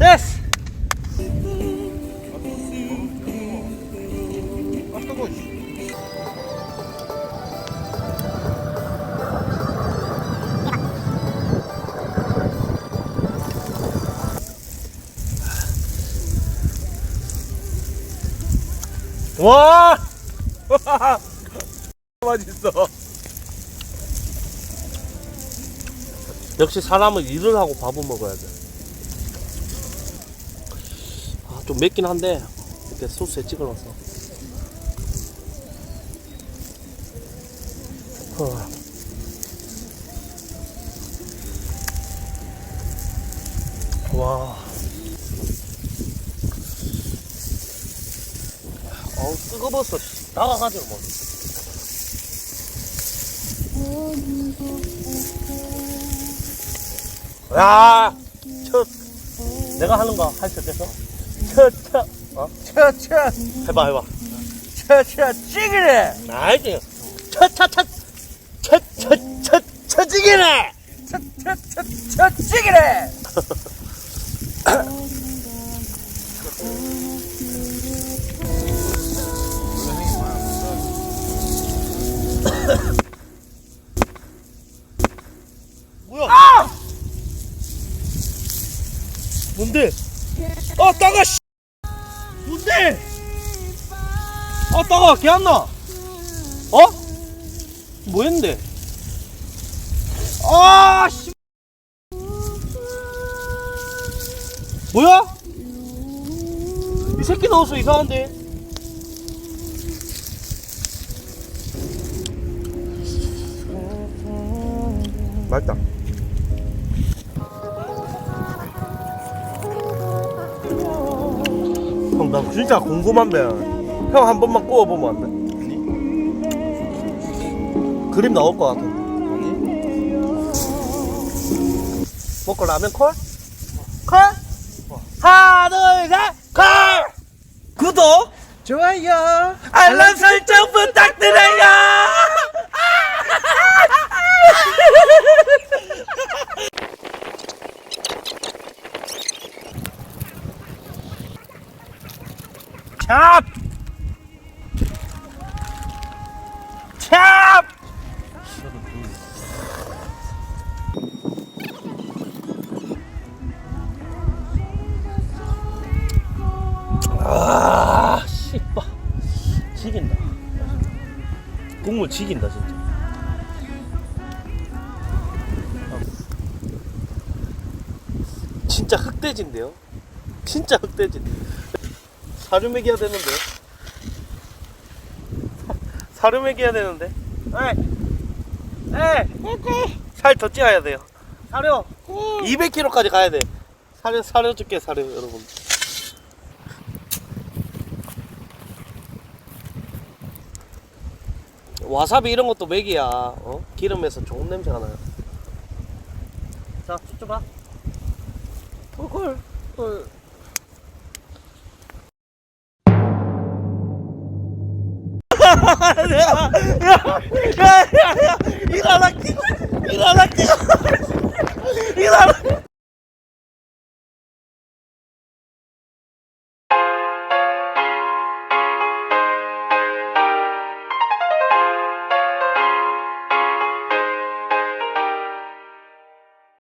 Yes! 와! 맛있어. 역시 사람은 일을 하고 밥을 먹어야 돼. 아, 좀 맵긴 한데 이렇게 소스에 찍어놨어. 어. 와. 어우 뜨거워서 씨, 나가가지고 뭐. 야, 첫 내가 하는 거 할 수 있겠어? 첫, 어? 차차 해봐, 해봐. 차차 찌그레 알지? 첫, 첫, 첫, 첫, 첫, 첫, 첫찌기네! 차차차 찌그레 뭐야? 뭔데? 아, 따가, 씨! 뭔데? 아, 따가, 개 안 나! 어? 뭐 했는데? 아, 씨! 뭐야? 이 새끼 넣었어, 이상한데? 맛있다. 형, 나 진짜 궁금한데. 형 한 번만 구워보면 안 돼? 그림 나올 것 같아. 먹고 라면 콜? 콜? 하나, 둘, 셋, 콜! 구독! 좋아요 알람 설정 부탁드려요! 찹! 찹! 아, 씨발. 지긴다. 국물 지긴다, 진짜. 진짜 흑돼지인데요? 진짜 흑돼지인데. 사료 먹여야 되는데. 사료 먹여야 되는데. 에이! 에이! 살더 찌어야 돼요. 사료! 200kg까지 가야 돼. 사료, 사료 줄게, 사료, 여러분. 와사비 이런 것도 맥이야. 어? 기름에서 좋은 냄새가 나요. 자, 쭈쭈봐. 꿀꿀. 꿀. 야, 야, 야, 야, 일어나, 일어나, 일어나.